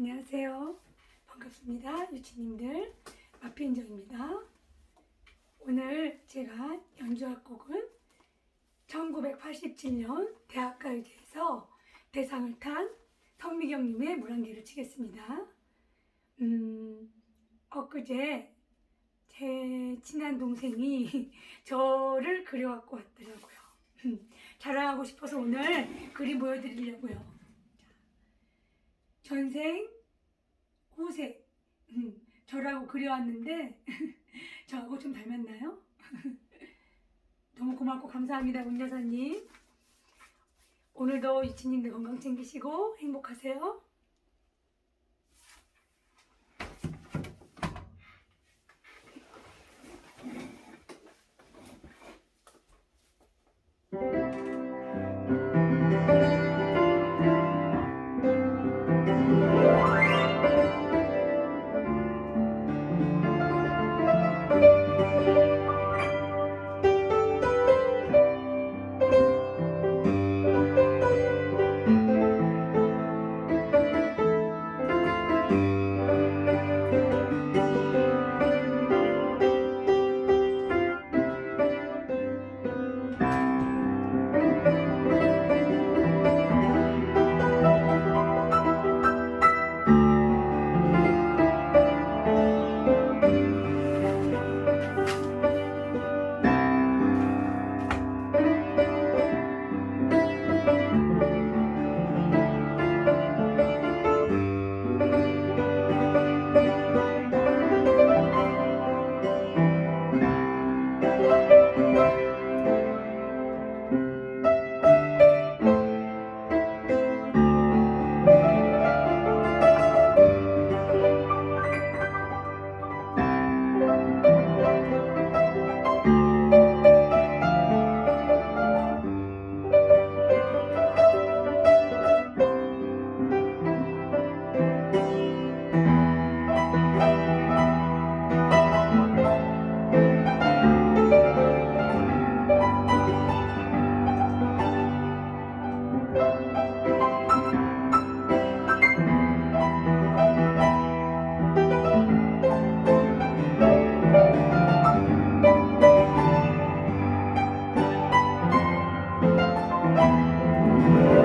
안녕하세요. 반갑습니다. 유치님들 마피인정입니다. 오늘 제가 연주할 곡은 1987년 대학가요제에서 대상을 탄 성미경님의 물안개를 치겠습니다. 음, 엊그제 제 친한 동생이 저를 그려갖고 왔더라고요. 자랑하고 싶어서 오늘 그림 보여드리려고요. 자, 전생 후세 음, 저라고 그려왔는데 저하고 좀 닮았나요? 너무 고맙고 감사합니다, 문 여사님. 오늘도 유치님들 건강 챙기시고 행복하세요. Yeah.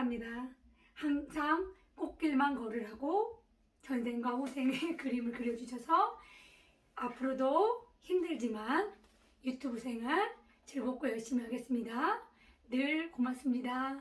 감사합니다. 항상 꽃길만 걸으라고 전생과 후생의 그림을 그려주셔서 앞으로도 힘들지만 유튜브 생활 즐겁고 열심히 하겠습니다. 늘 고맙습니다.